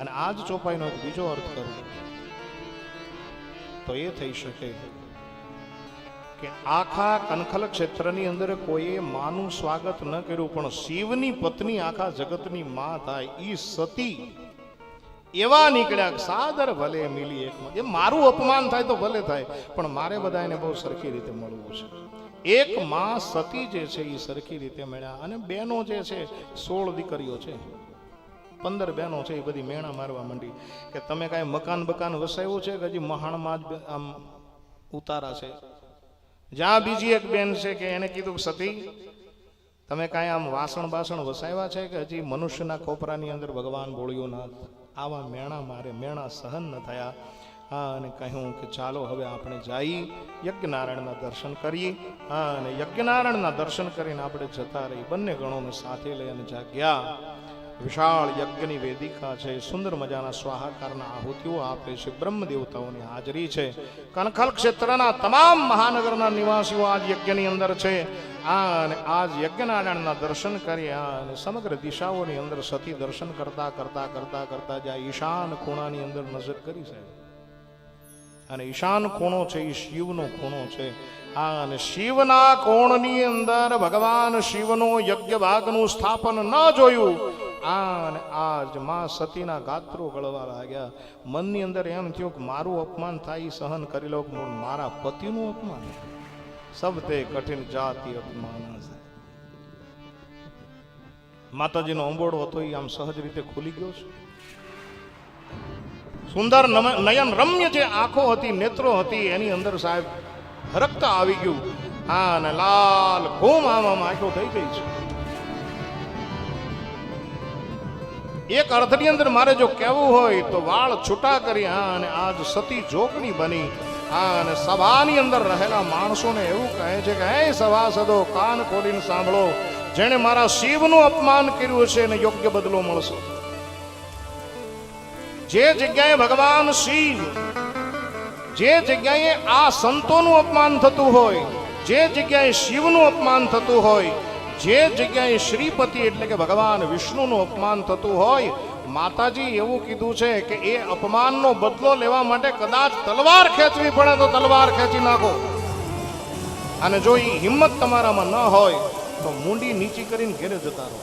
અને આ જ ચોપાઈનો એક બીજો અર્થ કરું તો એ થઈ શકે કે આખા કનખલ ક્ષેત્રની અંદર કોઈએ માનું સ્વાગત ન કર્યું, પણ શિવની પત્ની આખા જગતની માં થાય ઈ સતી એવા નીકળ્યા સાદર ભલે મિલી એક એ મારું અપમાન થાય તો ભલે થાય, પણ મારે બધાને બહુ સરખી રીતે મળવું છે. એક માં સતી જે છે એ સરખી રીતે મળ્યા અને બેનો જે છે સોળ દીકરીઓ છે. પંદર બહેનો છે એ બધી મેણા મારવા માંડી. કે તમે કાંઈ મકાન બકાન વસાવ્યું છે કે હજી મહાણમાં જ આમ ઉતારા છે? જ્યાં બીજી એક બેન છે કે એને કીધું સતી, તમે કાંઈ આમ વાસણ બાસણ વસાવ્યા છે કે હજી મનુષ્યના ખોપરાની અંદર ભગવાન ભોળિયોનાથ આવા મેણા મારે, મેણા સહન ન થયા. હા, અને કહ્યું કે, ચાલો, હવે આપણે જઈ યજ્ઞનારાયણના દર્શન કરીએ. હા, અને યજ્ઞનારાયણના દર્શન કરીને આપણે જતા રહી. બંને ગણોને સાથે લઈ અને જાગ્યા. વિશાળ યજ્ઞની વેદિકા છે, સુંદર મજાના સ્વાહાકારના આહુતિઓ આપે છે બ્રહ્મ દેવતાઓની હાજરી છે. કનખલ ક્ષેત્રના તમામ મહાનગરના નિવાસીઓ આજ યજ્ઞની અંદર છે. આ અને આજ યજ્ઞનારાયણના દર્શન કર્યા અને સમગ્ર દિશાઓની અંદર સતી દર્શન કરતા કરતા કરતા કરતા જ્યાં ઈશાન ખૂણાની અંદર નજર કરી છે. અને ઈશાન ખૂણો છે એ શિવનો ખૂણો છે. આ અને શિવના કોણની અંદર ભગવાન શિવનો યજ્ઞ ભાગનું સ્થાપન ન જોયું. આ અને જ માં સતીના ગાત્રો ગળવા લાગ્યા. મનની અંદર એમ થયું કે મારું અપમાન થાય સહન કરી લો મારા પતિનું અપમાન. સબ તે કઠિન જાતિ અપમાન માતાજીનો અંબોડો હતો એ આમ સહજ રીતે ખુલી ગયો છે. સુંદર નયન રમ્ય જે આંખો હતી, નેત્રો હતી, એની અંદર સાહેબ હરકતા આવી ગયું. હા, અને લાલ ઘૂમ આમ આંખો થઈ ગઈ છે. એક અર્થની અંદર મારે જો કહેવું હોય તો વાળ છૂટા કરી હા અને આજ સતી જોકની બની. હા અને સભાની અંદર રહેલા માણસોને એવું કહે છે કે, હે સભાસદો, કાન ખોલીને સાંભળો. જેણે મારા શિવનું અપમાન કર્યું છે એને યોગ્ય બદલો મળશે. જે જગ્યાએ ભગવાન શિવ, જે જગ્યાએ આ સંતોનું અપમાન થતું હોય, જે જગ્યાએ શિવનું અપમાન થતું હોય જે જગ્યાએ શ્રીપતિ એટલે કે ભગવાન વિષ્ણુનું અપમાન થતું હોય, માતાજી એવું કીધું છે કે એ અપમાનનો બદલો લેવા માટે કદાચ તલવાર ખેંચવી પડે તો તલવાર ખેંચી નાખો. અને જો એ હિંમત તમારામાં ન હોય, તો મૂંડી નીચી કરીને ઘેરે જતા રહો.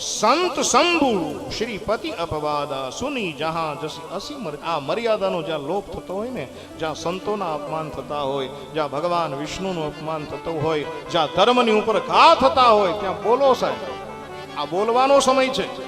સંત શંભુ શ્રીપતિ અપવાદા સુની જહાં જસી અસીમર આ મર્યાદાનો જ્યાં લોપ થતો હોય ને, જ્યાં સંતોના અપમાન થતા હોય, જ્યાં ભગવાન વિષ્ણુનું અપમાન થતું હોય, જ્યાં ધર્મની ઉપર ઘા થતા હોય, ત્યાં બોલો સાહેબ. આ બોલવાનો સમય છે.